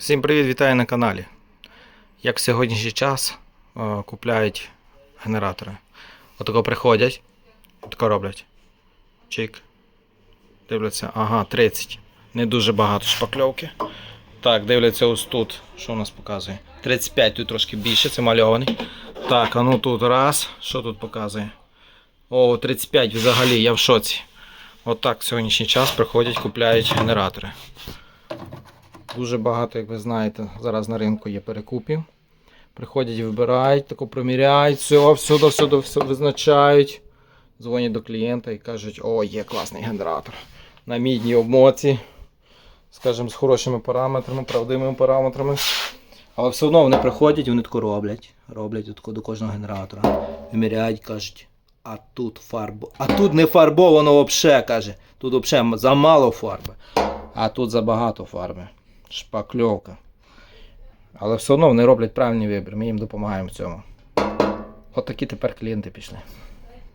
Всім привіт, вітаю на каналі. Як в сьогоднішній час е, купляють генератори. Отако приходять, отако роблять. Чик. Дивляться, ага, 30. Не дуже багато шпакльовки. Так, дивляться ось тут. Що у нас показує? 35, тут трошки більше, це мальований. Так, а ну тут раз. Що тут показує? О, 35 взагалі, я в шоці. Отак в сьогоднішній час приходять, купляють генератори. Дуже багато, як ви знаєте, зараз на ринку є перекупів. Приходять, вибирають, тако приміряють, все, всюди, всюди, все визначають. Дзвонять до клієнта і кажуть, о, є класний генератор. На мідній обмотці, скажімо, з хорошими параметрами, правдивими параметрами. Але все одно вони приходять, вони тако роблять. Роблять тако до кожного генератора. Виміряють, кажуть, а тут фарбо. А тут не фарбовано взагалі, каже. Тут взагалі замало фарби. А тут забагато фарби. Шпакльовка. Але все одно вони роблять правильний вибір, ми їм допомагаємо в цьому. От такі тепер клієнти пішли.